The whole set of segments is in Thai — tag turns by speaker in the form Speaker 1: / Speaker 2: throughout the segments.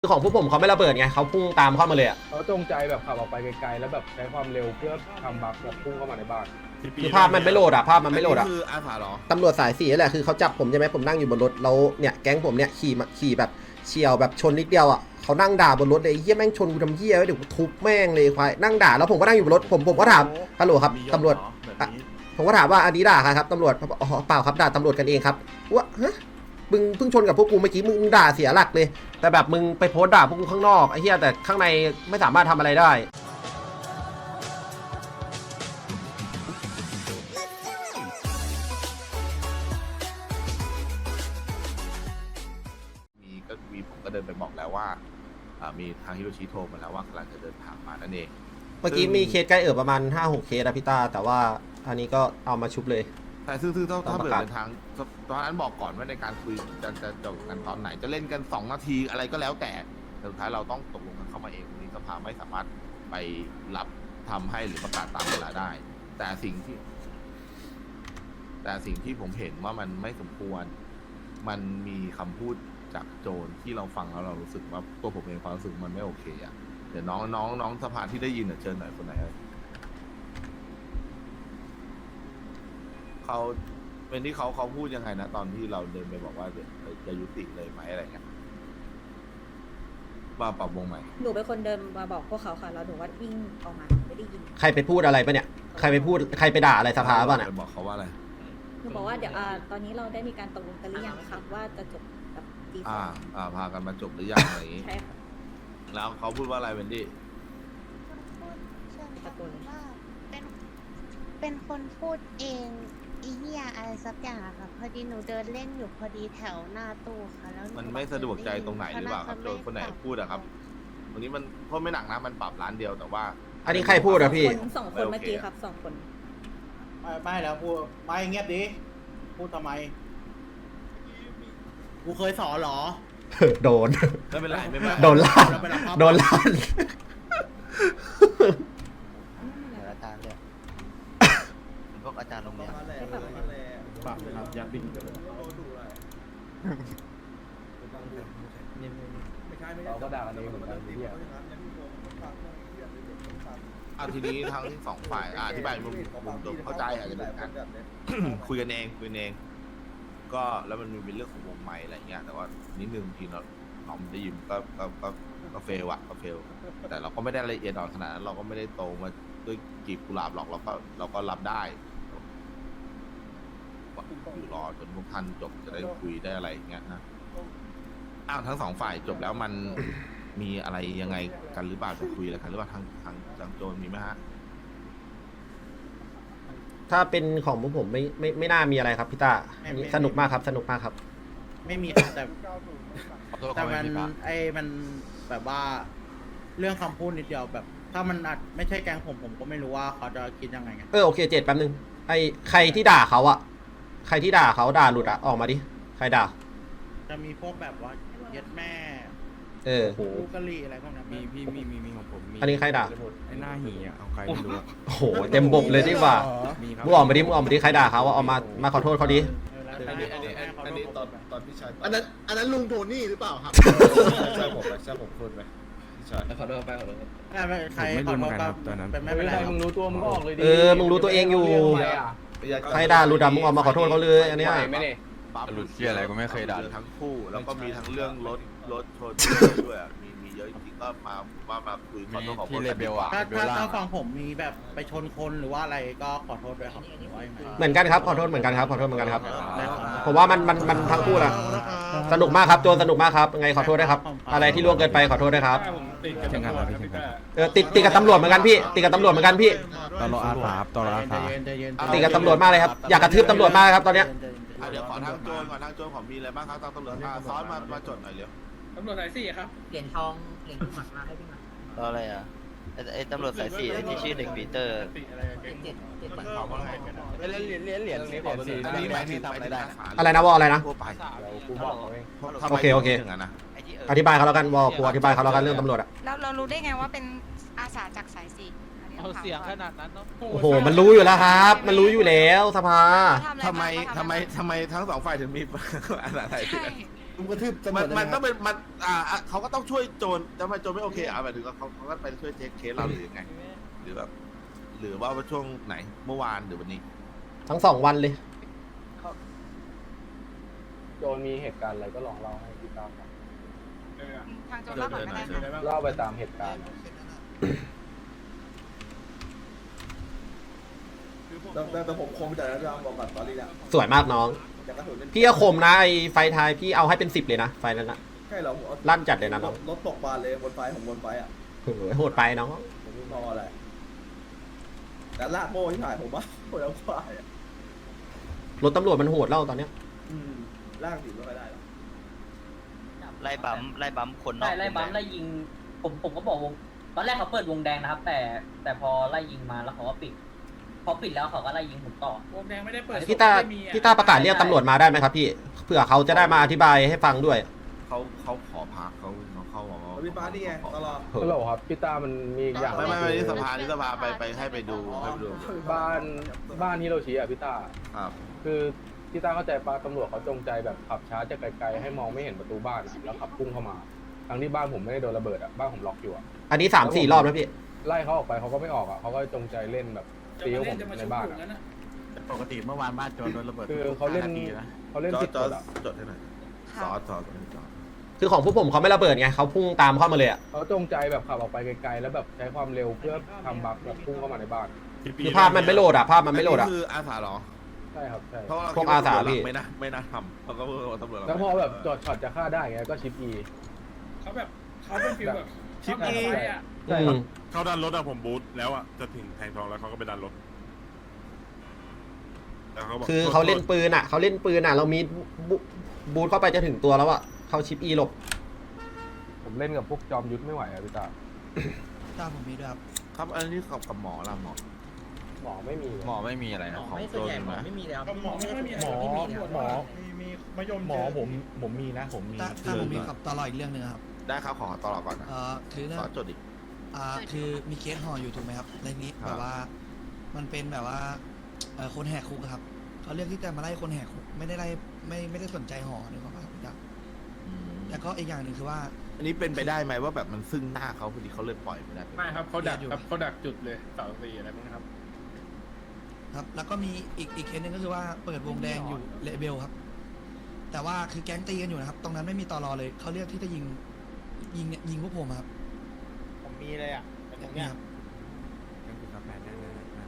Speaker 1: คือของพวกผมเขาไม่ระเบิดไงเขาพุ่งตามเข้ามาเลยอะ
Speaker 2: เขาจงใจแบบขับออกไปไกลๆ แล้วแบบใช้ความเร็วเพื่อทำบัฟแบบพุ่งเข้ามาในบ้าน
Speaker 1: คือภาพมันไม่โหลดอะภาพมันไม่โหลดอะ
Speaker 3: นนี้คืออาสาเหรอ
Speaker 1: ตำรวจสายสี่นั่นแหละคือเขาจับผมใช่ไหมผมนั่งอยู่บนรถแล้วเนี่ยแก๊งผมเนี่ยขี่มาขี่แบบเฉียวแบบชนนิดเดียวอะเขานั่งด่าบนรถเลยไอ้เฮียแม่งชนกูทำเฮียไว้เดี๋ยวกูทุบแม่งเลยควายนั่งด่าแล้วผมก็นั่งอยู่บนรถผมผมก็ถามฮัลโหลครับตำรวจ
Speaker 3: แบบนี้
Speaker 1: ผมก็ถามว่าอันนี้ด่าใครครับตำรวจเขาบอกอ๋อเปล่าครับด่าตำรวจกันเองครับว่าฮะ มึงเพิ่งชนกับพวกกูเมื่อกี้มึงด่าเสียหลักเลย แต่แบบมึงไปโพสต์ด่าพวกกูข้างนอกไอ้เหี้ยแต่ข้างในไม่สามารถทำอะไรได้
Speaker 3: มีก็มีผมก็เดินไปบอกแล้วว่าอ่ามีทางฮิโรชิโทรมาแล้วว่ากำลังจะเดินทางมานั่นเอง
Speaker 1: เมื่อกี้มีเคสใกล้เอิบประมาณ5 6เคสอะพี่ตาแต่ว่าอันนี้ก็เอามาชุบเลย
Speaker 3: แต่ซึ่งซึ่งถ้า
Speaker 1: ตาม
Speaker 3: ถ้า
Speaker 1: ประ
Speaker 3: เปิด
Speaker 1: กาศ
Speaker 3: เป็นทางตอนนั้นบอกก่อนว่าในการคุยจะจะจบกันตอนไหน จะเล่นกัน2นาทีอะไรก็แล้วแต่แต่สุดท้ายเราต้องตกลงกันเข้ามาเองตรงนี้สภาไม่สามารถไปรับทำให้หรือประกาศตามเวลาได้ แต่สิ่งที่ แต่สิ่งที่ผมเห็นว่ามันไม่สมควร มันมีคำพูดจากโจรที่เราฟังแล้วเรารู้สึกว่าตัวผมเองความรู้สึกมันไม่โอเคอะเดี๋ยวน้องน้องน้องสภาที่ได้ยินอะเชิญหน่อยคนไหน เอ่ยเขาเป็นที่เขาเขาพูดยังไงนะ ตอนที่เราเดินไปบอกว่าเดี๋ยวจะยุติเลยไหมอะไรเงี้ยว่าปรับวงใหม่
Speaker 4: หนูเป็นคนเดินมาบอกพวกเขาค่ะ แล้วหนูว่าวิ่งออกมาไม่ได้ยิน
Speaker 1: ใครไปพูดอะไรปะเนี่ย ใครไปพูดใครไปด่าอะไรสภาป่ะเนี่ย
Speaker 3: ไปบอกเขาว่าอะไร
Speaker 4: หนูบอกว่าเดี๋ยวอ่าตอนนี้เราได้มีการตกลงกันหรือยังครับว่าจะจบกับตีส
Speaker 3: อ่า
Speaker 4: อง
Speaker 3: อ่า พากันมาจบหรือยังอะไรอย่างงี้
Speaker 4: ใช่ค่ะ
Speaker 3: แล้วเขาพูดว่าอะไรเวนดี้
Speaker 5: เชิญค่ะว่าเป็นเป็นคนพูดเอง อีเหี้ยอะไรสักอย่างอะค่ะ พอดีหนูเดินเล่นอยู่พอดีแถวหน้าตู้ค่ะแล้วห
Speaker 3: มันไม่สะดวกใจตรงไหนหรือเปล่าครับโจนคนไหนพูดอะครับ วันนี้มันโทษไม่หนักนะมันปรับร้านเดียวแต่ว่า
Speaker 1: อันนี้ใครพูดอะพี่
Speaker 4: คนสองคนเมื่อกี้ครับสองคน
Speaker 6: ไม่ไม่แล้วพูดไม่เงียบดิพูดทำไมกูเคยสอนเหรอ
Speaker 1: โดน
Speaker 3: ไม่เป็นไรไม่เป็นไร
Speaker 1: โดนล่าน
Speaker 6: เราไปรับภาพ
Speaker 1: โดนล้าน
Speaker 7: อาจารย์เลยพวก อาจารย์โรงเรียน
Speaker 2: ปรับครับยัดบินกันเลยเราก็ด่ากันเองเหมือนกันเหี้ย
Speaker 3: อะทีนี้ทั้งสองฝ่ายอะอธิบายมุมมุมผมเข้าใจอาจจะเป็นการคุยกันเองคุยกันเอง ก็แล้วมันมีเรื่องของวงไม้อะไรเงี้ย แต่ว่านิดนึงทีเราเราไม่ได้ยินก็ก็ก็ก็เฟลอะก็เฟล แต่เราก็ไม่ได้ละเอียดอ่อนขนาดนั้นเราก็ไม่ได้โตมาด้วยกีบกุหลาบหรอกเราก็เราก็รับได้ อยู่รอจนพวกท่านจบจะได้คุยได้อะไรอย่างเงี้ยนะอ้าวทั้งสองฝ่ายจบแล้วมัน มีอะไรยังไงกันหรือเปล่าจะคุยอะไรกันหรือเปล่าทางทางทางโจรมีไหมฮะ
Speaker 1: ถ้าเป็นของพวกผมไม่ไม่ไม่น่ามีอะไรครับพี่ตาอันนี้สนุกมากครับสนุกมากครับ
Speaker 6: ไม่มีครับแต่แต่มันไอ้มันแบบว่าเรื่องคำพูดนิดเดียวแบบ ถ้ามันอาจไม่ใช่แกงผมผมก็ไม่รู้ว่าเขาจะคิดยังไงไง
Speaker 1: เออโอเคเจ็ดแป๊บนึงไอใครที่ด่าเขาอะ ใครที่ด่าเขาด่าหลุดอะออกมาดิ ใครด่า
Speaker 6: จะมีพวกแบบว่าเย็ดแม่
Speaker 1: เออ
Speaker 6: ลูกกะลีอะไรพวกนั้น
Speaker 8: มีพี่มีมีมีของผมมี
Speaker 1: อันนี้ใครด่า
Speaker 8: ไอ้หน้าหีอะเอาใครไม่รู้อะ
Speaker 1: โอ้โห เต็มบบเลยดีกว่า
Speaker 8: มีครับ
Speaker 1: มึงออกมาดิ มึงออกมาดิ ใครด่าเขาอะออกมา มาขอโทษเขาดิ
Speaker 6: อันนี้อันนี้อันนี้ตอน
Speaker 3: ตอนพี่ชาย
Speaker 7: อันนั้นอันนั้นลุงโทนี่หรือเปล่าครับ
Speaker 3: ใช่ผมใช่ผมพูดไหมพี่ชาย
Speaker 7: ขอโทษไปขอโทษ
Speaker 6: ใครขอโทษก็เป็นไม่เป็นไร
Speaker 2: มึงรู้ตัวมึงก็ออกเลยดิ
Speaker 1: เออ มึงรู้ตัวเองอยู่ ใครด่าหลุดอะมึงออกมาขอโทษเขาเลยอันเนี้ย
Speaker 2: ไม่ได้
Speaker 8: หลุดเชี่ยอะไรก็ไม่เคยด่า
Speaker 3: ทั้งคู่แล้วก็มีทั้งเรื่องรถรถชนด้วยอะมี ก็มาว่ามาคุยขอ
Speaker 8: มี
Speaker 3: โทษขอโท
Speaker 8: ที่
Speaker 3: ษ
Speaker 8: เลเบลอะ
Speaker 6: ถ้า
Speaker 8: เบ
Speaker 6: ถ้า
Speaker 8: ลล่า
Speaker 6: ถ้าฟังผมมีแบบไปชนคนหรือว่าอะไรก็ขอโทษด้วยครับว่ายังไง
Speaker 1: เหมือนกันครับขอโทษเหมือนกันครับขอโทษเหมือนกันครับ
Speaker 6: ได้ครับ
Speaker 1: ผมว่ามันมันมันทั้งคู่นะสนุกมากครับโจนสนุกมากครับยังไงขอโทษด้วยครับ อะไรที่ล่วงเกินไปขอโทษด้วยครับ
Speaker 8: เช่นกันครับพี่เช่นกัน
Speaker 1: เออติดติดกับตำรวจเหมือนกันพี่ ติดกับตำรวจเหมือนกันพี่
Speaker 8: ตอนรออาสาครับตอนรออาสา
Speaker 6: ใจเย็นใจเย็น
Speaker 1: ติดกับตำรวจมากเลยครับอยากกระทืบตำรวจมากเลยครับตอนเนี้ย
Speaker 3: อะเดี๋ยวขอทางโจรก่อนทางโจรขอมีอะไรบ้างครับทางตำรวจอะซ้อนมามาจดหน่อยเร็ว
Speaker 2: ตำรวจสายสี่ครับ
Speaker 9: เหรียญทอง เหรียญหมัดมาให้พี่หมัด
Speaker 7: ก็อะไรอะไอ้ไอ้ตำรวจสายสี่ไอ้ที่ชื่อเด็กปีเตอร์
Speaker 9: เจ็ดเจ็ดเจ็ดเหรียญทอง
Speaker 8: เหรียญเหรียญเหรียญเหรียญเหรียญสี
Speaker 3: อันนี้หมายถึงหมายถึงอาสา
Speaker 1: อะไรนะวออะไรนะ
Speaker 3: ทั่วไป
Speaker 2: กูบอกเอง
Speaker 3: ทำไม
Speaker 1: โอเคโอเค
Speaker 3: ถึงย่างนั้นนะ
Speaker 7: ไอ้ที่เอ
Speaker 1: อธิบายเขาแล้วกันวอกูอธิบายเขาแล้วกันเรื่องตำรวจอะ
Speaker 5: เราเรารู้ได้ไงว่าเป็นอาสาจากสายสี่อันนี้
Speaker 9: เอา
Speaker 5: ต้องถาม
Speaker 9: เสียง
Speaker 5: ก่
Speaker 9: ข
Speaker 5: อน
Speaker 9: นาดนั้นเนาะ
Speaker 1: โอ้โห มันรู้อยู่แล้วครับ มันรู้อยู่แล้วสภา
Speaker 5: เขา
Speaker 3: ทำไม
Speaker 5: อะร
Speaker 3: ทำไม
Speaker 5: บ้าง
Speaker 3: ทำไมทั้งสองฝ่ายถึงมี อะไร
Speaker 5: ใช่
Speaker 10: ลุมกระทืบ
Speaker 3: มันมันต้องเป็นมันอ่าอะเขาก็ต้องช่วยโจรแต่ทำไมโจรไม่โอเคอะหมายถึงว่าเขาเขาก็ไปช่วยเช็คเคสเราหรือยังไงหรือแบบหรือว่าช่วงไหนเมื่อวานหรือวันนี้
Speaker 1: ทั้งสองวันเลย
Speaker 2: โจนมีเหตุการณ์อะไรก็ลองเล่าให้พี่ตามฟัง
Speaker 5: ทางโจรเล่าก่อนก็ได้ค่ะ
Speaker 2: เล่าไปตามเหตุการณ์
Speaker 10: แต่แต่ผมคงแต่แล้วจะบอกก่อนตอนนี้แหละ
Speaker 1: สวยมากน้อง
Speaker 10: จากกระสุนเล่น
Speaker 1: พี่ก็คมนะไอไฟท้ายพี่เอาให้เป็นสิบเลยนะไฟนั้นนะ
Speaker 10: ใช่เหรอผมเอา
Speaker 1: ลั่นจัดเลยนะน้อง
Speaker 10: รถตกบานเลยบนไฟผมบนไฟอะ
Speaker 1: โอ้โหโหดไปน้อง
Speaker 10: ผมไม่รออะไรแต่ลากโม่ที่ถ่ายผมว่าโหดแล้วกว่าอะ
Speaker 1: รถตำรวจมันโหดเล่าตอนเนี้ย
Speaker 10: อืมลากสิไม่ค่อยได้หรอก
Speaker 7: ไล่บัมไล่บัมคนนอก
Speaker 9: ไล่ไล่บัมไล่ยิง ผมผมก็บอกวง ตอนแรกเขาเปิดวงแดงนะครับ แต่แต่พอไล่ยิงมาแล้วเขาก็ปิด พอปิดแล้วเขาก็ไล่ยิงผมต่อ
Speaker 6: วงแดงไม่ได้เปิด
Speaker 1: พี่ตาพี่ตาประกาศเรียกตำรวจมาได้ไหมครับพี่เผื่อเขาจะได้มาอธิบายให้ฟังด้วย
Speaker 3: เขาเขาขอพักเขาเขาเขาบอกว่า
Speaker 10: แล้วพี่ฟ้านี่ไงตลอด
Speaker 2: ก็เลยครับพี่ตามันมีอีกอย่าง
Speaker 3: ไม่ไม่ไม่ที่สภาที่สภาไปไปให้ไปดูให้ไปดู
Speaker 2: บ้านบ้านฮิโรชิอะพี่ตา
Speaker 3: ครับ
Speaker 2: คือพี่ตาเข้าใจปะตำรวจเขาจงใจแบบขับช้าจากไกลๆให้มองไม่เห็นประตูบ้านอะแล้วขับพุ่งเข้ามาทั้งที่บ้านผมไม่ได้โดนระเบิดอะบ้านผมล็อกอยู่อะ
Speaker 1: อันนี้สามสี่รอบแล้วพี่
Speaker 2: ไล่เขาออกไปเขาก็ไม่ออกอะเขาก็จงใจเล่นแบบ ตีกับผมในบ้านอะ
Speaker 6: ปกติเมื่อวานบ้านโจรโดนระเบิด
Speaker 2: คือเขาเล่นเขาเล่น
Speaker 3: จอ
Speaker 2: ผิด
Speaker 3: จ
Speaker 2: ก
Speaker 3: อ
Speaker 2: ฎอะ
Speaker 3: จดให้หน่อยจอจอจอจอ
Speaker 1: คือของพวกผมเขาไม่ระเบิดไงเขาพุ่งตามเข้ามาเลยอะ
Speaker 2: เขาจงใจแบบขับออกไปไกลๆแล้วแบบใช้ความเร็วเพื่อทำบัฟแบบพุ่งเข้ามาในบ้าน
Speaker 1: คือภาพมันไม่โหลดอะภาพมันไม่โหลดอะ
Speaker 3: นนี้คืออาสาเหรอ
Speaker 2: ใช่ครับใช่
Speaker 3: เพราะว่า
Speaker 1: พวกอาสาพี่
Speaker 3: ไม่น่าไม่น่าทำเขาก็ว่าตำรวจเรา
Speaker 2: แล้วพอแบบจอดช็อตจะฆ่าได้ไงก็ชิปอี
Speaker 6: เขาแบบเขาเป็นฟิลแบบ
Speaker 2: ชิปอี
Speaker 1: อื
Speaker 2: ใช่ครับ
Speaker 1: ม
Speaker 11: เขาดันรถอะผมบูทแล้วอะจะถึงแทงทองแล้วเขาก็ไปดันรถแล้วเขาบอก
Speaker 1: คือเขาเล่นปืนอะเขาเล่นปืนอะเรามีบูบูทเข้าไปจะถึงตัวแล้วอะเขาชิปอีหลบ
Speaker 2: ผมเล่นกับพวกจอมยุทธไม่ไหวอะพี่ตา
Speaker 6: ตาผมมีด้วยครับ
Speaker 3: ครับอันนี้กับกับหมอละหมอ
Speaker 2: หมอไม่มี
Speaker 8: หมอไม่มีอะไรนะ
Speaker 9: ไม่ส่วนใหญ่หมอไม่มีเลยครับ
Speaker 6: หมอไม่มี
Speaker 9: หมอ
Speaker 6: หมอมีมีมายม
Speaker 2: หมอผมผมมีนะ ผมมี
Speaker 6: ถ้าผมมีกับตลอดอีกเรื่องหนึงครับ
Speaker 3: ได้ครับขอตลอดก่อนนะ
Speaker 6: เอ่อคือเรื่
Speaker 3: ข
Speaker 6: อ
Speaker 3: องจดอีก
Speaker 6: อ่าคือมีเคสห่ออยู่ถูกไหมครับในนี้
Speaker 3: ครับ
Speaker 6: แบบว่า มันเป็นแบบว่าเอ่อคนแหกคุกอะครับเขาเรียกที่จะมาไล่คนแหกคุกไม่ได้ไล่ไม่ไม่ได้สนใจห่อนึกออกปะครับพี่ดาวแล้วก็อีกอย่างหนึ่งคือว่า
Speaker 3: อันนี้เป็นไปได้ไหมว่าแบบมันซึ่งหน้าเขาพอดีเขาเลยปล่อยไม่ได้
Speaker 6: ไม่ครับเขาดักครับเขาดักจุดเลยเสาสี่อะไรพวกนี้ครับ ครับ แล้วก็มีอีกอีกเคสหนึ่งก็คือว่าเปิดวงแดงอยู่เลเบลครับ แต่ว่าคือแก๊งตีกันอยู่นะครับ ตรงนั้นไม่มีตอรอเลยเขาเรียกที่จะยิง ยิงเนี่ยยิงพวกผมอะครับ
Speaker 10: ผ มมีเลยอะตรง
Speaker 6: เนี่
Speaker 10: เนี้
Speaker 6: ย
Speaker 10: ย
Speaker 6: ครับ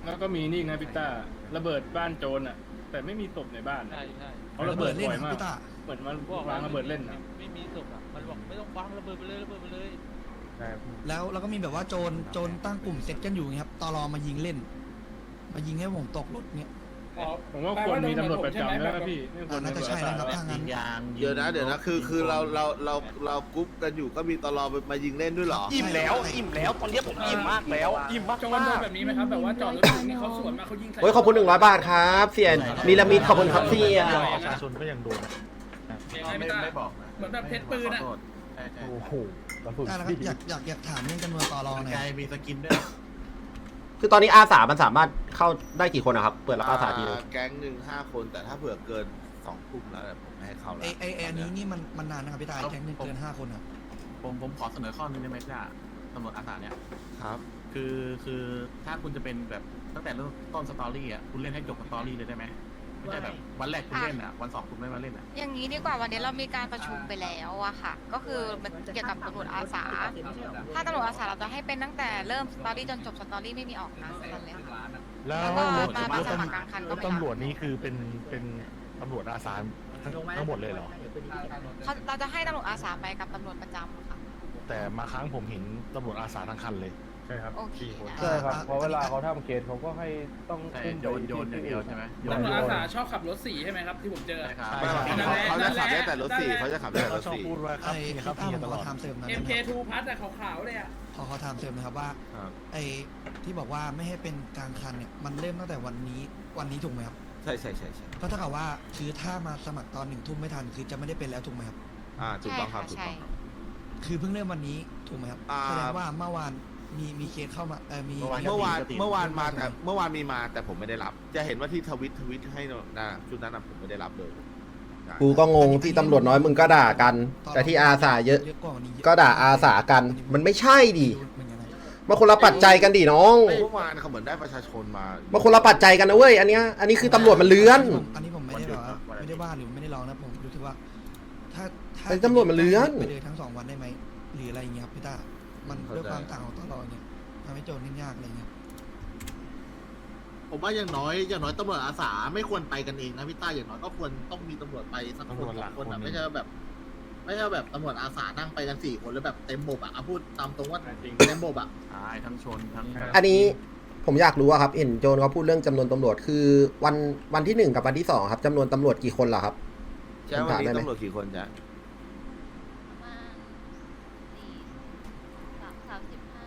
Speaker 11: แล้วก็มีนี่ไงพี่ต้าระเบิดบ้านโจรอะแต่ไม่มีศพในบ้าน
Speaker 9: ใช่ใช่
Speaker 11: เขาระเบิด
Speaker 6: เล่น
Speaker 11: บ่อย
Speaker 6: นะ
Speaker 11: มาก
Speaker 6: พี่ตา
Speaker 11: เหมือนมันวางระเบิดเล่นนะ
Speaker 9: ไม่มีศพอะ มันบอกไม่ต้องวางระเบิดไปเลยระเบิดไปเลย
Speaker 2: ใช่
Speaker 6: แล้วแล้วก็มีแบบว่าโจรโจรตั้งกลุ่มเซ็ตกันอยู่อย่างเงี้ยครับตอรอมายิงเล่น มายิงให้ผมตกรถเนี่ย
Speaker 11: ผมว่าควรมีตำรวจประจำแล้วนะพี่ไม่ควร
Speaker 6: อ่าน่าจะใช่นะครับถ้างั้น
Speaker 3: เดี๋ยวนะเดี๋ยวนะคือคือเราเราเราเรากรุ๊ปกันอยู่ก็มีตลอมายิงเล่นด้วยเหรอ
Speaker 6: อิ่มแล้วอิ่มแล้ว
Speaker 9: ตอนนี้ผมอิ่มมากแล้วอิ่มมาก
Speaker 6: โจรโดนแบบนี้ไหมครับแบบว่าจอดรถถึงนี่เขาสวนมาเขายิงใส่
Speaker 1: โอ้ยขอบคุณหนึ่งร้อยบาทครับเสียมีลามิดขอบคุณครับเสีย
Speaker 11: ประชาชนก็ยังโดน
Speaker 6: ไม่ไม่บอกเหมือนแบบเพชรปืนอะ
Speaker 2: โอ้โหกระสุน
Speaker 6: ได้แล้วครับอยากอยากอยากถามเรื่องจำนวนตอรอหน่อย
Speaker 10: มีสกินด้วย
Speaker 1: คือตอนนี้อาสามันสามารถ เข้าได้กี่คนนะครับ เปิดรับอาสาทีนึง
Speaker 3: อ่แก๊งหนึ่งห้าคนแต่ถ้าเผื่อเกินสองกลุ่มแล้วเนี่ยผมไม่ให้เข้าแล้ว
Speaker 6: ไอไอไออันนี้นี่มันมันนานนะครับพี่ตายแก๊งหนึงเกินห้าคนครับ
Speaker 12: ผมผมขอเสนอข้อนึงได้ไหมจ้าตำรวจอาสาเนี่ย
Speaker 3: ครับ
Speaker 12: คือคือถ้าคุณจะเป็นแบบตั้งแต่เริ่มต้นสตอรี่อะคุณเล่นให้จบสตอรี่เลยได้ไหมไม่ใช่แบบวันแรกคุณเล่นอะวันสองคุณไม่มาเล่นอะ
Speaker 5: อย่างนี้ดีกว่าวันนี้เรามีการประชุมไปแล้วอะค่ะ ก็คือมันเกี่ยวกับตำรวจอาสา ถ้าตำรวจอาสาเราจะให้เป็นตั้งแต่เริ่มสตอรี่จนจบสตอรี่ไม่มีออกนะตอนเลยค่ะ
Speaker 11: แล้ว
Speaker 5: แล้วก็
Speaker 11: รถ
Speaker 5: มามาสมัครกลางคันก็ไม่รับ
Speaker 11: ตำรวจนี่คือเป็นเป็นตำรวจอาสาทั้งทั้งหมดเลยเหรอ
Speaker 5: เขาเราจะให้ตำรวจอาสาไปกับตำรวจประจำค่ะ
Speaker 11: แต่มาครั้งผมเห็นตำรวจอาสาทั้งคันเลยใช่ครับ
Speaker 5: โอเคได้
Speaker 2: ใช่ครับเพราะเวลาเขาทำเคสเขาก็ให้ต้อง
Speaker 12: ใช่
Speaker 2: ขึ้นไป
Speaker 12: โยนโยนอย่างเดียวใช่ไหมโยน
Speaker 2: ตำรวจอาสา
Speaker 6: ชอบขับรถสีใช่ไหมครับที่ผมเจอ
Speaker 12: ใช่ครับ
Speaker 3: ไม่หรอก
Speaker 6: นั่นแหละ
Speaker 3: เขาจะขับได้
Speaker 6: นั่นแหละ
Speaker 3: แต่รถสี่เขาจะขับได้แต่รถ
Speaker 11: ชอบ
Speaker 3: สี่
Speaker 11: พูดว่าค
Speaker 6: ไอ
Speaker 11: รับพี่ครับ
Speaker 6: พี่
Speaker 11: พี่
Speaker 6: ตั้ม
Speaker 11: ต
Speaker 6: ข
Speaker 11: ล
Speaker 6: อ
Speaker 11: อด
Speaker 6: ถามเสริมหนะ
Speaker 10: MK2 พัดแต่ขาวๆเลยอะ
Speaker 6: ขอขอถามเสริมนะครับว่า
Speaker 3: ครับ
Speaker 6: ไอที่บอกว่าไม่ให้เป็นกลางคันเนี่ยมันเริ่มตั้งแต่วันนี้วันนี้ถูกไหมครับ
Speaker 3: ใช่ใช่ใช่ใช่
Speaker 6: ก็เท่ากับว่าคือถ้ามาสมัครตอนหนึ่งทุ่มไม่ทันคือจะไม่ได้เป็นแล้วถูกไหมครับ
Speaker 3: อ่าถูก
Speaker 5: ใช่
Speaker 3: ต้องครั
Speaker 5: ค่ะ
Speaker 3: บถูก
Speaker 5: ใช่
Speaker 3: ต้องครับ
Speaker 6: คือเพิ่งเริ่มวันนี้ถูกไหมครับ
Speaker 3: อ่า
Speaker 6: แสดงว่าเมื่อวาน มีมีเคสเข้ามาเออมี
Speaker 3: เมื่อวานเมื่อวานมาแต่เมื่อวานมีมาแต่ผมไม่ได้รับ จะเห็นว่าที่ทวิตทวิตให้นะชุดนั้นนะผมไม่ได้รับเลย
Speaker 1: กูก็งงที่ตำรวจน้อยมึงก็ด่ากัน แต่ที่อาสาเยอะ
Speaker 6: เยอะกว่านี้เยอะ
Speaker 1: ก็ด่าอาสากันมันไม่ใช่ดิ
Speaker 6: เหมือนกันนะ
Speaker 1: มาคนละปัจจัยกันดิน้อง
Speaker 3: เมื่อวานเขาเหมือนได้ประชาชนมา
Speaker 1: มาคนละปัจจัยกันนะเว้ยอันเนี้ยอันนี้คือตำรวจมันเลื้อน
Speaker 6: อันนี้ผมไม่ได้แบบว่าไม่ได้ว่าหรือไม่ได้ร้องนะผมรู้สึกว่า ถ้าถ้า
Speaker 1: เป็นตำรวจมันเลื้อน
Speaker 6: ไปเลยทั้งสองวันได้ไหมหรืออะไรอย่างเงี้ยครับพี่ต้า มันด้วยความต่างของตลอดเนี่ยทำให้โจรนิ่งยากอะไรเงี้ย
Speaker 12: ผมว่าอย่างน้อยอย่างน้อยตำรวจอาสาไม่ควรไปกันเองนะพี่ต้าอย่างน้อยก็ควรต้องมีตำรวจไปสักคนสองคนอะไม่ใช่แบบ ไม่ใช่แบบตำรวจอาสานั่งไปกันสี่คนแล้วแบบเต็มบบอะเอาพูดตามตรงว่า
Speaker 11: จริง
Speaker 12: เต็มบบอะ
Speaker 3: ใช่ทั้งชนทั้ง
Speaker 1: อันนี้ผมอยากรู้อะครับ เห็นโจนเขาพูดเรื่องจำนวนตำรวจคือวันวันที่หนึ่งกับวันที่สองครับจำนวนตำรวจกี่คนเหรอครับ
Speaker 3: ใช่วันนี้ตำรวจกี่คนจ๊ะ
Speaker 5: ประมาณสี่สามสามสิบห้า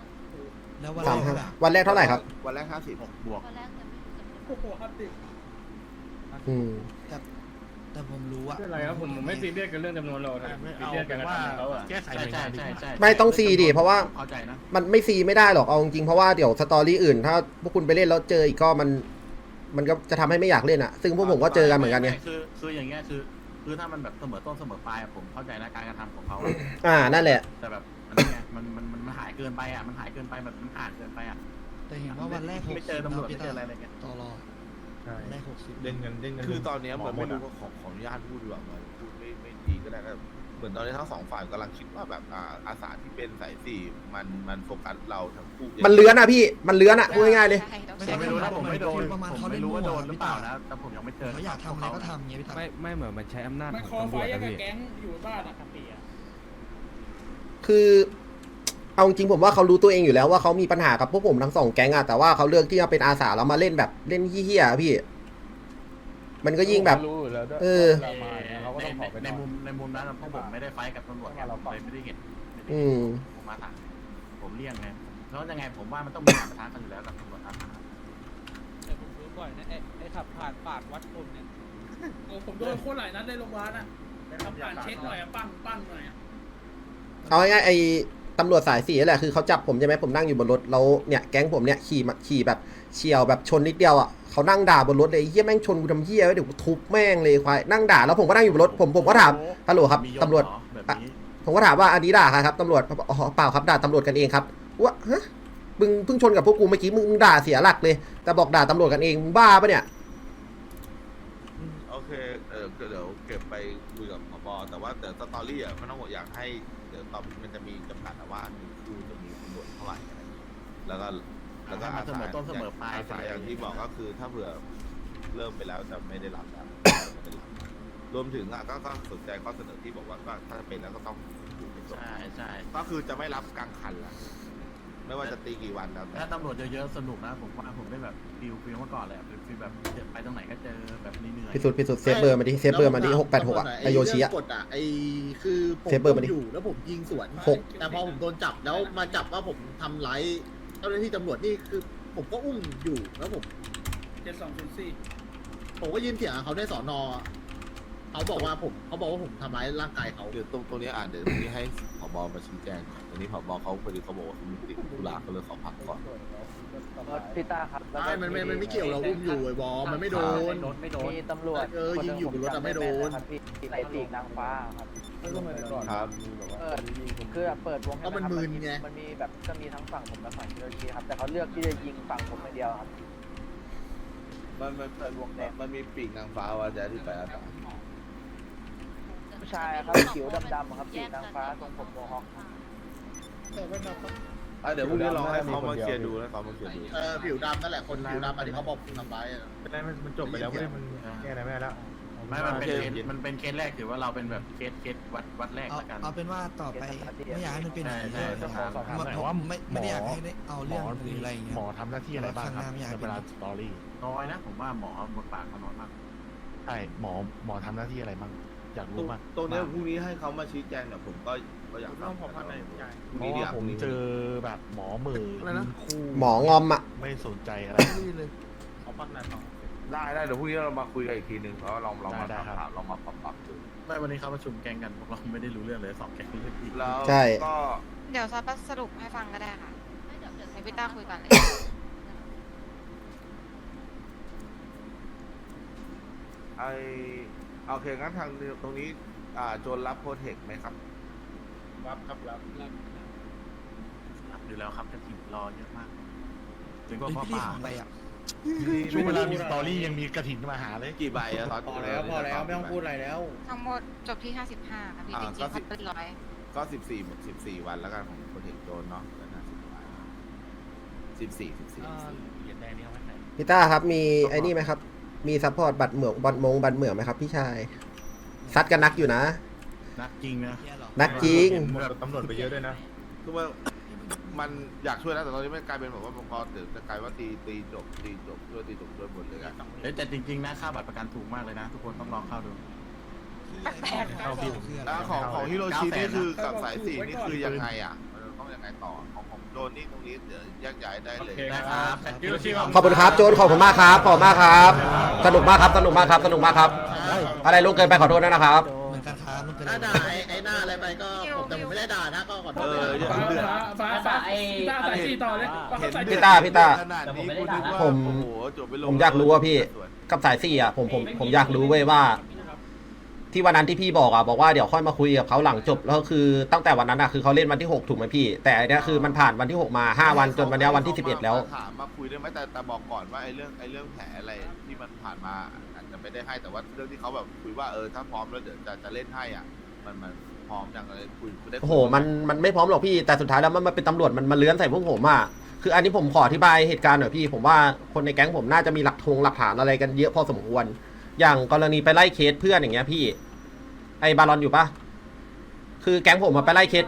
Speaker 6: แล้ววัน
Speaker 1: สาม
Speaker 6: แรก
Speaker 1: ห้า
Speaker 6: อะ
Speaker 1: วันแรกเท่าไหร่ครับ
Speaker 3: วันแรกห้าสิบ
Speaker 12: บวก
Speaker 5: วันแรกจะไม่รู้จำนวน
Speaker 1: อืม
Speaker 6: แต่ผมรู้อะ
Speaker 11: ไม่เป็นไรครับผมผมไม่ซีเรียสกับเรื่องจำนวนเรานะซีเรียสกับการทำเขาอะ
Speaker 12: แก้ไขใช่ใช่ใช่ใช่
Speaker 1: ไม่ต้องซีดิเพราะว่า
Speaker 12: เข้าใจนะ
Speaker 1: มันไม่ซีไม่ได้หรอกเอาจริงๆเพราะว่าเดี๋ยวสตอรี่อื่น ถ้าพวกคุณไปเล่นแล้วเจออีกก็มัน มันก็จะทำให้ไม่อยากเล่นอะซึ่งพวกผมก็เจอกันเหมือนกันไง
Speaker 12: ไคือคืออย่างเงี้ยคือคือถ้ามันแบบเสมอต้นเสมอปลายอะผมเข้าใจนะการกระทำของเขา
Speaker 1: อ่านั่นแหละ
Speaker 12: แต่แบบอันนี้ไง มันมันมันมันหายเกินไปอะมันหายเกินไปแบบมันอ่านเกินไปอะ
Speaker 6: แต่เห็นว่าวันแรก
Speaker 12: ไม่เจอตำรวจไม่เจออะไรเลยไง
Speaker 6: ต่อรอวันแรกหกสิบ
Speaker 10: เด้งเงินเด้งเงิน
Speaker 3: คือตอนเนี้ยเหมือนไม่รู้ว่าของของอนุญาตพูดดีกว่ามันพูดไม่ไม่ดีก็ได้นะเหมือนตอนนี้ทั้งสองฝ่ายกำลังคิดว่าแบบอ่าอาสาที่เป็นสายสี่มันมันโฟกัสเราทั้งคู่
Speaker 1: มันเลื้อนอะพี่ มันเลื้อนอะพูดง่ายๆเลย
Speaker 12: ผมไม่รู้นะผมไม่โดน
Speaker 6: ประมาณ
Speaker 12: ผม
Speaker 6: เขา
Speaker 12: ไม่
Speaker 6: เล่น
Speaker 12: รู้
Speaker 6: มั่ว
Speaker 12: ว่าโดนหรือ
Speaker 6: พี่
Speaker 12: เป
Speaker 6: ตา
Speaker 12: ล่านะแต่ผมยังไม่เจอ
Speaker 6: เขาอยากทำอะไรก็ทำเงี้ยพี่ตา
Speaker 8: ไม่ไม่เหมือนมันใช้อำนาจของตำรวจนะพี่
Speaker 1: คือ เอาจริงๆผมว่าเขารู้ตัวเองอยู่แล้วว่าเขามีปัญหากับพวกผมทั้งสองแก๊งอะแต่ว่าเขาเลือกที่จะเป็นอาสาแล้วมาเล่นแบบเล่นเฮี้ยๆอะพี่ มันก็ยิ่งแบบ
Speaker 2: รู้อยู่แล้วด้วย
Speaker 1: เออ
Speaker 2: วลามาเนี่ยเขาก็
Speaker 12: ใน
Speaker 2: ต้องขอไป
Speaker 12: ใน
Speaker 2: นอน
Speaker 12: มุมในมุมนั้นพวกผมไม่ได้ไฟท์กับตำรวจไงผมเลยไม่ได้เห็นไม่ได้
Speaker 1: อื
Speaker 12: เห็น
Speaker 1: ม
Speaker 12: ผมมาถามผมเลี่ยงไงแล้วยังไงผมว่ามันต้องมีการประทะกันอยู่แล้วกับตำรวจอาสา
Speaker 9: แต่ผมรู้บ่อยนะไอ้ไอ้ขับผ่านปากวัดผมเนี่ย
Speaker 11: โอ้ผมโดนโคตรหลายนัดในโรงพยาบาลอะทำการเช็คหน่อยอะปั้งปั้งหน่อยอะ
Speaker 1: เอาง่ายๆไอ้ ตำรวจสายสีนั่นแหละคือเขาจับผมใช่ไหมผมนั่งอยู่บนรถแล้วเนี่ยแก๊งผมเนี่ยขี่มาขี่แบบเฉียวแบบชนนิดเดียวอะเขานั่งด่าบนรถเลยไอ้เฮียแม่งชนกูทำเฮียไว้เดี๋ยวกูทุบแม่งเลยควายนั่งด่าแล้วผมก็นั่งอยู่บนรถผมผมก็ถามฮัลโหลครับ
Speaker 12: มียศ
Speaker 1: ตำรวจ
Speaker 12: เหอแบบนี้
Speaker 1: ผมก็ถามว่าอันนี้ด่าใครครับตำรวจเขาบอกอ๋อเปล่าครับด่าตำรวจกันเองครับว่าฮะมึงเพิ่งชนกับพวกกูเมื่อกี้มึงมึงด่าเสียหลักเลย แต่บอกด่าตำรวจกันเองมึงบ้าปะเนี่ย
Speaker 3: โอเคเออเดี๋ยวเก็บไปคุยกับผบแต่ว่าแต่สตอรี่อะไม่ต้องห่วงอยากให้เดี๋ยวตอนมันจะมีจำกัดนะ ว่าหนึ่งคู่จะมีตำรวจเท่าไหร่อะไรอย่างเงี้ยแล้วก็แล้วก็
Speaker 12: ให้มันเสมอต้นเสมอปลาย
Speaker 3: อาสาอย่างที่บอกก็คือถ้าเผื่อเริ่มไปแล้วจะไม่ได้รับแล้วไม่ได้รับรวมถึงอะก็ก็สนใจข้อเสนอที่บอกว่าว่าถ้าเป็นแล้วก็ต้องอยู่ในจบ
Speaker 12: ใช่ใช่
Speaker 3: ก็คือจะไม่รับกลางคันละ ไม่ว่าจะตีกี่วันแล้วแต่
Speaker 12: ถ้าตำรวจเยอะๆสนุกนะผมว่าผมได้แบบฟิลฟิลเมื่อก่อนเลยอะเป็นฟิลแบบไปตรงไหนก็เจอแบบเหนื่อยๆ
Speaker 1: พิสูจน์พิสูจน์เซฟเบอร์มาดิเซฟเบอร์มาดิหกแปดหกอะไอโยชิอะ
Speaker 12: กดอะไอคือผม
Speaker 1: เซฟเบอร์มาดิ
Speaker 12: อยู่แล้วผมยิงสวน
Speaker 1: หก
Speaker 12: แต่พอผมโดนจับแล้วมาจับว่าผมทำร้ายเจ้าหน้าที่ตำรวจนี่คือ ผมก็อุ้มอยู่แล้วผม
Speaker 11: เจ็ดสองศูนย์สี่
Speaker 12: ผมก็ยืนเถียงกับเขาในสอนอ เขาบอกว่าผมเขาบอกว่าผมทำร้ายร่างกายเขา
Speaker 3: เดี๋ยวตรงตรงนี้อ่านเดี๋ยวตรงนี้ให้ผบมาชี้แจงก่อนตรงนี้ผบเขาพอดีเขาบอกว่าเขามีติดธุระเขาเลยขอพักก่อน
Speaker 9: พี่ต้าครับ
Speaker 12: ใช่มันไม่มันไม่เกี่ยวเราอุ้มอยู่ไอ้บอลมันไม่โดน
Speaker 9: ไม่โดนมีตำรวจ
Speaker 12: เออยิงอยู่บนรถอะไม่โดน
Speaker 9: ใส่ปีกนางฟ้าครับ
Speaker 2: ไม่ก็เหมือนก่อน
Speaker 3: ครับ
Speaker 2: มีแบบว่า
Speaker 9: เออคือเปิดวง
Speaker 12: ก็มันมึนไง
Speaker 9: มันมีแบบก็มีทั้งฝั่งผมและฝั่งฮิโรชิครับแต่เขาเลือกที่จะยิงฝั่งผมอย่างเดียวครับ
Speaker 3: มันมันมันมันมีปีกนางฟ้าวะจ๊ะที่ไปอาสา
Speaker 9: ผู้ชายครับผิวดำๆครับปีกนางฟ้าทรงผมโมฮอค
Speaker 3: อะเดี๋ยวพรุ่งนี้ลองให้เขามาเคลียร์ดูแล้วเขามาเคลียร์ดู
Speaker 12: เออผิวดำนั่นแหละคนผิวดำอันที่เขาบอกผมทำร้ายอะ
Speaker 10: มันจบไปแล้วไม่ได้มันแก้อะไรไม่ได้แล้ว
Speaker 12: ไม่มันเป็นเคสมันเป็นเคสแรกถือว่าเราเป็นแบบเคสเคสวัดวัดแรก
Speaker 6: เอา
Speaker 12: ละกัน
Speaker 6: เอาเป็นว่าต่อไปไม่อยากให้มันเป็นอย่างนี้
Speaker 12: ใช่ใช่
Speaker 6: ผมผมไม่ไม่ได้อยากให้ได้เอาเรื่องหรืออะไรอย่างเงี้ย
Speaker 10: หมอทำหน้าที่อะไรบ้างครับในเวลาสตอรี่
Speaker 12: น้อยนะ ผมว่าหมอบทบาทเขาน้อยมาก
Speaker 10: ใช่หมอหมอทำหน้าที่อะไรบ้าง อยาก
Speaker 3: ตร
Speaker 10: รู้
Speaker 3: ง
Speaker 10: มาก
Speaker 3: ตรงเนี้ยพรุ่งนี้ให้เขามาชี้แจงเนี่ยผมก็ก็อยากฟังพรุ่ง
Speaker 10: เพ
Speaker 3: นี้
Speaker 10: ราะ
Speaker 3: ดี
Speaker 10: ว่า
Speaker 3: อะ
Speaker 10: ผ
Speaker 3: พ
Speaker 10: ม
Speaker 3: รุ่งนี้
Speaker 10: เจอแบบหมอมือคู่
Speaker 1: หมองอมอะ
Speaker 10: ไม่สนใจอะไร
Speaker 3: ได้ได้เดี๋ยวพรุ่งนี้เรามาคุยกันอีกทีหนึ่งเพราะเราเรามา
Speaker 10: ได้ครับ
Speaker 3: ถามเรามาปรับปรับดู
Speaker 12: ไม่วันนี้เขาประชุมแกงกันพวกเราไม่ได้รู้เรื่องเลยสอบแกงเรื่องอีก
Speaker 3: แล้ว
Speaker 1: ใช่
Speaker 3: ก็
Speaker 5: เดี๋ยวซอสสรุปให้ฟังก็ได้ค่ะให้พี่ต้าคุยก่อนเลย
Speaker 3: ไอ โอเคงั้นทางตรงนี้ อ่าโจรรับโปรเทคไหมครับ
Speaker 11: รับครับรับ
Speaker 10: อยู่แล้วครับกระถิ่นรอเยอะมากถึง
Speaker 6: เฮ้
Speaker 10: ก็
Speaker 6: ย
Speaker 10: พ่อ
Speaker 6: พี่
Speaker 10: ป่า
Speaker 6: ของอะไรอะ
Speaker 10: ช่วงเวลามีสตอรี่ยังมีกระถิ่นมาหาเลย
Speaker 3: กี่ใบอะตอน
Speaker 10: พอแล้วพอแล้วไม่ต้องพูดอะไรแล้ว
Speaker 5: ทั้งหมดจบที่55ค่ะพี่
Speaker 3: อ่า
Speaker 5: จริง
Speaker 3: ก็
Speaker 5: ๆ
Speaker 3: สิ
Speaker 5: เขาเป็นร้อย
Speaker 3: ก็สิบสี่สิบสี่วันแล้วกันของโปรเทคโจรเนาะแล้วนะสิบสี่สิบสี่สิบสี่
Speaker 10: เหรียญแดงนี่เอาไว้ไหน
Speaker 1: พี่ต้าครับมีไอ้นี่ไหมครับ มีซัพพอร์ตบัตรเหมืองบัตรมงบัตรเหมืองไหมครับพี่ชายซัดกันนักอยู่นะ
Speaker 10: นักจริงนะ
Speaker 6: เฮียเหรอ
Speaker 1: นักจริง
Speaker 11: ตำรวจไปเยอะด้วยนะ
Speaker 3: คือว่ามันอยากช่วยนะแต่ตอนนี้มันกลายเป็นแบบว่าพอเดี๋ยวจะกลายว่าตีตีจบตีจบช่วยตีจบช่วยหมดเลยอะ
Speaker 10: เอ้ยแต่จริงๆนะค่าบัตรประกันถูกมากเลยนะ ทุกคนต้องลองเข้าดู
Speaker 6: เข้าบิวคืออะไร
Speaker 3: แล้วของของฮิโรชิ
Speaker 10: เก้าแสน
Speaker 3: นี่คือ
Speaker 11: นะ
Speaker 3: กับสายสี่นี่คือยังไงอะมันต้อง ยังไงต่อของของโจนนี่ตรงนี้เดี๋ยวแยกย้ายได้เลย
Speaker 11: โอเค
Speaker 10: ได้
Speaker 11: ค
Speaker 10: ค
Speaker 11: รั
Speaker 10: รั
Speaker 11: บบฮิโรชิมา
Speaker 1: ขอบคุณครับโจนขอบคุณมากครับขอบคุณมากครับ สนุกมากครับสนุกมากครับสนุกมากครับ อะไรลูกเกินไปขอโทษด้วยนะครับ
Speaker 6: เหมือนกันครับมันเป็น
Speaker 12: ถ้าด่าไอ้ไอ้หน้าอะไรไปก็ผมแต่ผมไม่ได้ด่านะก็ขอโท
Speaker 3: เอ
Speaker 12: ษ
Speaker 3: อ
Speaker 12: เลย
Speaker 3: เดี๋ยว
Speaker 11: ฟ้า
Speaker 3: เดือด
Speaker 11: ฟ้าฟ้าฟ้าพี่ต้าสายสี่ต่อเลยฟ้า
Speaker 3: เห็น
Speaker 11: สาย
Speaker 3: เดื
Speaker 11: สี่
Speaker 3: อด
Speaker 1: พี่ต้าพี่ต้า
Speaker 3: ขนาดนี้กูนึกว่า
Speaker 1: ผม
Speaker 3: โอ้โหจบไปลง
Speaker 1: ผมอยากรู้ว่าพี่กับสายสี่อะผมผมผมอยากรู้เว้ยว่า ที่วันนั้นที่พี่บอกอะบอกว่าเดี๋ยวค่อยมาคุยกับเขาหลังจบแล้วคือตั้งแต่วันนั้นอะคือเขาเล่นวันที่หกถูกไหมพี่ แต่อันเนี้ยคือมันผ่านวันที่หกมาห้าวันจนวันเนี้ยวันที่สิบเอ็ดแล้ว
Speaker 3: ถามมาคุยได้ไหมแต่แต่บอกก่อนว่าไอ้เรื่องไอ้เรื่องแผลอะไรที่มันผ่านมาอาจจะไม่ได้ให้แต่ว่าเรื่องที่เขาแบบคุยว่าเออถ้าพร้อมแล้วเดี๋ยวจะจะเล่นให้อะมันมันพร้อมอย่างไรคุยคุยได้คุย
Speaker 1: โอ้โห มัน มันไม่พร้อมหรอกพี่ แต่สุดท้ายแล้วมันมาเป็นตำรวจ มันมาเลื้อนใส่พวกผมอะ คืออันนี้ผมขออธิบายเหตุการณ์หน่อยพี่ ผมว่าคนในแก๊งผมน่าจะมีหลักทงหลักฐานอะไรกันเยอะพอสมควร อย่างกรณีไปไล่เคสเพื่อนอย่างเงี้ยพี่ ไอ้บารอนอยู่ปะคือแก๊งผมมาไปไล่เคส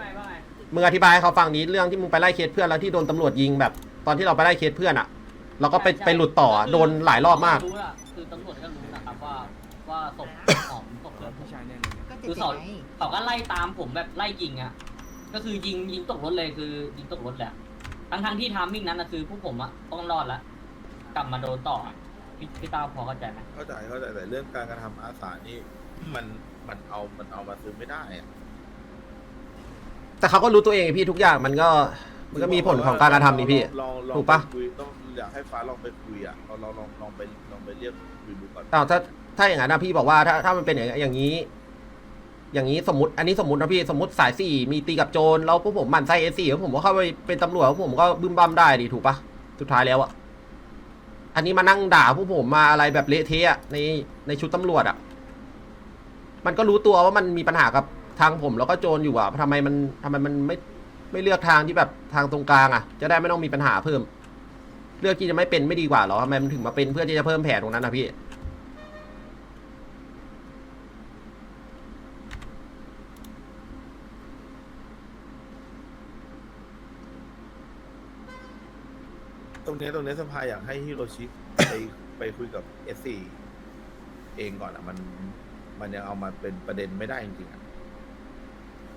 Speaker 1: มึงอธิบายให้เขาฟังนี้เรื่องที่มึงไปไล่เคสเพื่อนแล้วที่โดนตำรวจยิงแบบ ตอนที่เราไปไล่เคสเพื่อนอะเราก็ไปไปหลุดต่ออะโดนหลายรอบมาก
Speaker 9: รู้ล่ะคือตำรวจก็รู้นะครับว่าว่าศพของศพเพื่อนผม
Speaker 8: พี่ชายแน่เลย
Speaker 9: คือเขาเขาก็ไล่ตามผมแบบไล่ยิงอะก็คือยิงยิงตกรถเลยคือยิงตกรถแหละทั้งทั้งๆที่ทามมิ่งนั้นนะคือพวกผมอะต้องรอดละกลับมาโดนต่ออะ พี่พี่ตาพอเข้าใจไหม
Speaker 3: เข้าใจเข้าใจแต่เรื่องการกระทำอาสานี่มันมันเอามันเอามาซื้อไม่ได้อะ
Speaker 1: แต่เขาก็รู้ตัวเองไงพี่ทุกอย่างมันก็มันก็มีผลของการกระทำนี่พี่
Speaker 3: ลองลอง
Speaker 1: ถูกปะ
Speaker 3: ไปคุยต้องอยากให้ฟ้าลองไปคุยอะลองลองลองลองไปลองไปเรียกคุยดูก่อน
Speaker 1: อ้าวถ้าถ้าอย่างนั้นนะพี่บอกว่าถ้าถ้ามันเป็นอย่างอย่างนี้ อย่างนี้สมมติ อันนี้สมมตินะพี่สมมติสายสี่มีตีกับโจรแล้วพวกผมหมันไส้เอสี่ผมก็เข้าไปเป็นตำรวจพวกผมก็บึ้มบั้มได้ดิถูกปะสุดท้ายแล้วอะ อันนี้มานั่งด่าพวกผมมาอะไรแบบเละเทะในในชุดตำรวจอะมันก็รู้ตัวว่ามันมีปัญหากับทางผมแล้วก็โจรอยู่อะทำไมมันทำไมมันไม่ไม่เลือกทางที่แบบทางตรงกลางอะจะได้ไม่ต้องมีปัญหาเพิ่ม เลือกที่จะไม่เป็นไม่ดีกว่าหรอทำไมมันถึงมาเป็นเพื่อที่จะเพิ่มแผลตรงนั้นนะพี่
Speaker 3: รงเนี้ยตรงเนี้ยสภาอยากให้ฮิโรชิ ไปไปคุยกับเอสซีเองก่อนอะ มันมันยังเอามาเป็นประเด็นไม่ได้จริงๆอะ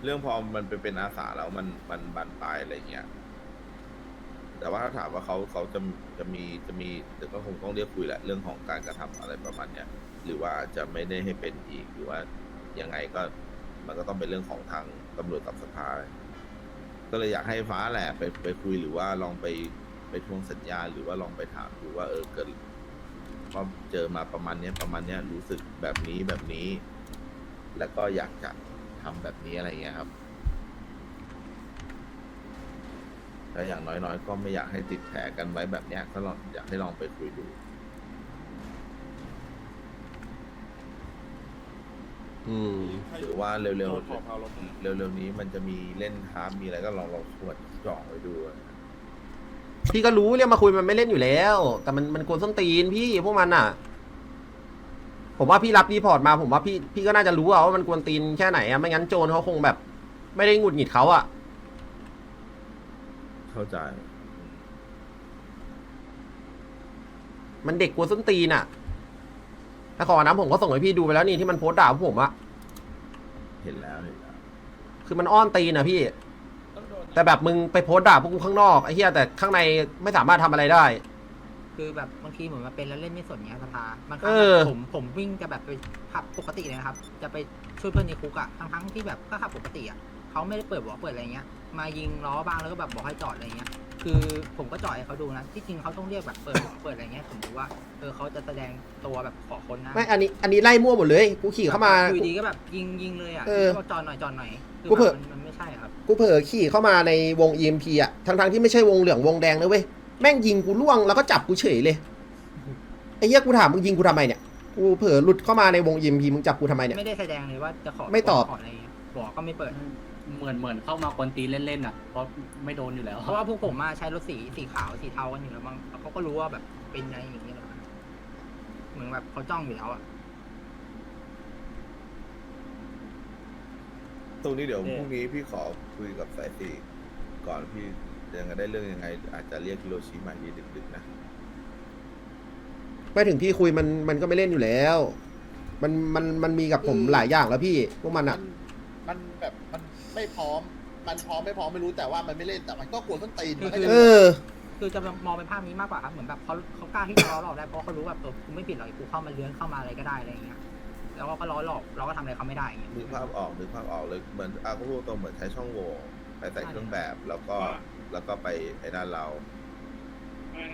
Speaker 3: เรื่องพอมันไปเป็นอาสาแล้วมันมันบานปลายอะไรเงี้ย แต่ว่าถ้าถามว่าเขาเขาจะจะมีจะมีเดี๋ยวก็คงต้องเรียกคุยแหละเรื่องของการกระทำอะไรประมาณเนี้ยหรือว่าจะไม่ได้ให้เป็นอีกหรือว่ายังไงก็มันก็ต้องเป็นเรื่องของทางตำรวจกับสภา ก็เลยอยากให้ฟ้าแหละไปไปคุยหรือว่าลองไป ไปทวงสัญญาหรือว่าลองไปถามดูว่าเออเกิดว่าเจอมาประมาณเนี้ยประมาณเนี้ยรู้สึกแบบนี้แบบนี้ แล้วก็อยากจะทำแบบนี้อะไรเงี้ยครับแต่อย่างน้อยๆ ก็ไม่อยากให้ติดแผลกันไว้แบบเนี้ยก็ลองอยากให้ลองไปคุยดู
Speaker 1: อืม
Speaker 3: หรือว่าเร็วๆเร็วๆนี้มันจะมีเล่นฮาร์ปมีอะไรก็ลองลองตรวจจ่องไว้ดู
Speaker 1: พี่ก็รู้เรียกมาคุยมันไม่เล่นอยู่แล้ว แต่มันมันกวนส้นตีนพี่พวกมันอะ ผมว่าพี่รับรีพอร์ตมาผมว่าพี่พี่ก็น่าจะรู้อะว่ามันกวนตีนแค่ไหนอะไม่งั้นโจรเขาคงแบบ ไม่ได้หงุดหงิดเขาอะ
Speaker 3: เข้าใจ
Speaker 1: มันเด็กกวนส้นตีนอะแต่ขอน้ำผมก็ส่งให้พี่ดูไปแล้วนี่ที่มันโพสต์ด่าพวกผมอะ
Speaker 3: เห็นแล้วเห็นแล้ว
Speaker 1: คือมันอ้อนตีนอะพี่ แต่แบบมึงไปโพสต์ด่าพวกกูข้างนอกไอ้เหี้ยแต่ข้างในไม่สามารถทำอะไรได้
Speaker 13: คือแบบบางทีเหมือนมาเป็นแล้วเล่นไม่สนเงี้ยสภาบางค
Speaker 1: เอ
Speaker 13: รั้ง
Speaker 1: อ
Speaker 13: แบบผมผมวิ่งจะแบบไปขับปกติเลยนะครับ จะไปช่วยเพื่อนในคุกอะทั้งทั้งๆที่แบบก็ขับปกติอะเขาไม่ได้เปิดบอกเปิดอะไรเงี้ย มายิงล้อบ้างแล้วก็แบบบอกให้จอดอะไรเงี้ย คือผมก็จ่อยให้เขาดูนะที่จริงเขาต้องเรียกแบบเปิดเปิดอะไรเงี้ยผมดูว่าเออเขาจะแสดงตัวแบบขอคนนะ
Speaker 1: ไม่อันนี้อันนี้ไล่มั่วหมดเลย กูขี่เข้ามา
Speaker 13: อยู่ดีก็แบบยิงยิงเลยอะ
Speaker 1: เออ
Speaker 13: ก็จอดหน่อยจอดหน่อยคือ
Speaker 1: กูเผลอ
Speaker 13: แบบมันมันไม่ใช่อะครับ
Speaker 1: กูเผลอขี่เข้ามาในวง EMP อะทั้งๆที่ไม่ใช่วงเหลืองวงแดงนะเว้ยแม่งยิงกูล่วงแล้วก็จับกูเฉยเลยไอ้เหี้ยกูถามมึงยิงกูทำไมเนี่ยกูเผลอหลุดเข้ามาในวง EMP มึงจับกูทำไมเนี่ย
Speaker 13: ไม่ได้แสดงเลยว่าจะขอ
Speaker 1: ไม่ตอบ
Speaker 13: ขออะไรเงี้ยบอกก็ไม่เปิด
Speaker 12: เหมือนเหมือนเข้ามากวนตีเล่นๆอะเพราะไม่โดนอยู่แล้ว
Speaker 13: เพราะว่าพวกผมมาใช้รถสีสีขาวสีเทากันอยู่แล้วมั้งแล้วเขาก็รู้ว่าแบบเป็นอะไรอย่างเงี้ยหรอเหมือนแบบเขาจ้องอยู่แล้วอะ
Speaker 3: ตรงนี้เดี๋ยวพรุ่งนี้พี่ขอคุยกับสายสี่ก่อนพี่ยังไงได้เรื่องยังไง อาจจะเรียกฮิโรชิมาทีดึกๆนะ
Speaker 1: ไม่ถึงพี่คุยมันมันก็ไม่เล่นอยู่แล้ว มันมันมันมีกับผมหลายอย่างแล้วพี่พวกมันอะ
Speaker 14: มันแบบมัน ไม่พร้อม มันพร้อมไม่พร้อมไม่รู้แต่ว่ามันไม่เล่นแต่มันก็กลัวส้นตีนมันก็
Speaker 1: เอ
Speaker 14: จะ
Speaker 1: อ
Speaker 13: คือจะมองเป็นภาพนี้มากกว่าครับเหมือนแบบเขาเขากล้าที่จะล้อหลอกได้เพราะเขารู้แบบเออกูไม่ผิดหรอกกูเข้ามาเลื้อนเข้ามาอะไรก็ได้อะไรอย่างเงี้ยแล้วก็ล้อหลอกเราก็ทำอะไรเขาไม่ได้อย่างเงี้ย
Speaker 3: นึกภาพออกนึกภาพออกเลยเหมือนอาก็พูดตรงเหมือนใช้ช่องโหว่ไปใส่เครื่องแบบแล้วก็แล้วก็ไปไอ้ด้านเรา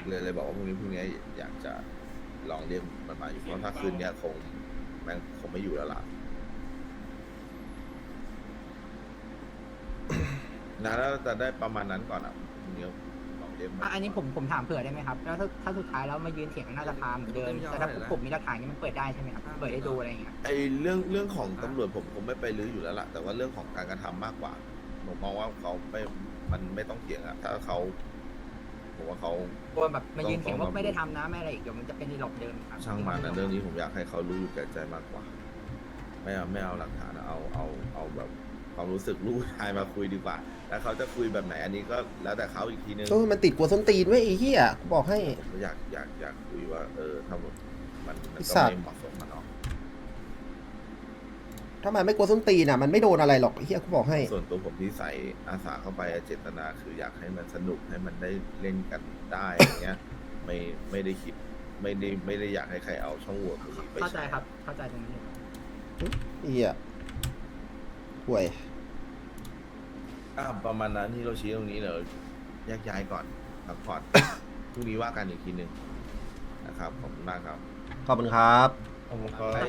Speaker 3: เลยเลยบอกว่าพรุ่งนี้พรุ่งนี้อยากจะลองเรียกมันมาอยู่เพราะถ้าคืนเนี้ยคงแม่งคงไม่อยู่แล้วล่ะ นะแล้วจะได้ประมาณนั้นก่อนอะพรุ่งนี้ลองเรียกมา
Speaker 13: อะอันนี้ผมผมถามเผื่อได้ไหมครับ แล้วถ้าถ้าสุดท้ายแล้วมายืนเถียงกันหน้าสภาเหมือนเดิมแต่ถ้าผมมีหลักฐานนี่มันเปิดได้ใช่ไหมครับเปิดให้ดูอะไรอย่างเงี้ย
Speaker 3: ไอเรื่องเรื่องของตำรวจผมผมไม่ไปรื้ออยู่แล้วล่ะแต่ว่าเรื่องของการกระทำมากกว่าผมมองว่าเขาไม่มันไม่ต้องเถียงอะถ้าเขาผมว่าเขา
Speaker 13: กลัวแบบมายืนเถียงว่าไม่ได้ทำนะไม่อะไรอีกเดี๋ยวมันจะเป็นในหลอกเดิมครับ
Speaker 3: ช่างมันนะเรื่องนี้ผมอยากให้เขารู้อยู่แก่ใจมากกว่า ไม่เอาไม่เอาหลักฐานอะเอาเอาเอาแบบ ความรู้สึกลูกชายมาคุยดีกว่า แล้วเขาจะคุยแบบไหนอันนี้ก็แล้วแต่เขาอีกทีนึง
Speaker 1: โอ้ยมันติดกลัวส้นตีนเว้ยไอ้เหี้ยกูบอกให้
Speaker 3: ผมก็อยากอยากอยากคุยว่า เออถ้ามันมันมัน
Speaker 1: ไอ้
Speaker 3: ก็
Speaker 1: สัตว์
Speaker 3: ไม่เหมาะสมมันเนาะ
Speaker 1: ถ้ามันไม่กลัวส้นตีนอะมันไม่โดนอะไรหรอกไอ้เหี้ยกูบอกให้
Speaker 3: ส่วนตัวผมที่ใส่อาสาเข้าไปอะเจตนาคืออยากให้มันสนุกให้มันได้เล่นกันได้อย่างเงี้ย ไม่ไม่ได้คิดไม่ได้ไม่ได้อยากให้ใครเอาช่องโหว่ตรงนี้ไป
Speaker 13: เข้าใจครับ เข้าใจตรงนี้อยู่
Speaker 1: เหี้ย ห่วย
Speaker 3: อ่าประมาณนั้นที่เราชี้ตรงนี้เดี๋ยวแยกย้ายก่อนพักผ่อน พรุ่งนี้ว่ากันอีกทีหนึ่งนะครับขอบคุณมากครับ
Speaker 1: ขอบคุณครับ
Speaker 3: ไอ้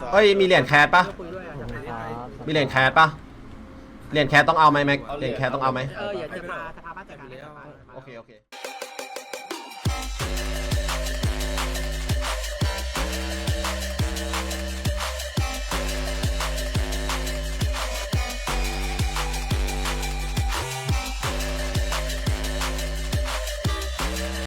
Speaker 3: ซ
Speaker 1: เอ้ย มีเหรียญแคสปะ
Speaker 13: คุยด้วยอะจะไปเล่นอะไร
Speaker 1: มีเหรียญแคสปะเหรียญแคสต้องเอาไหมแม็ก เหรียญแคสต้องเอาไหม
Speaker 13: เอออย่าจะพาจะพาบ้านจัดการให้สภา
Speaker 1: โอเค โอเค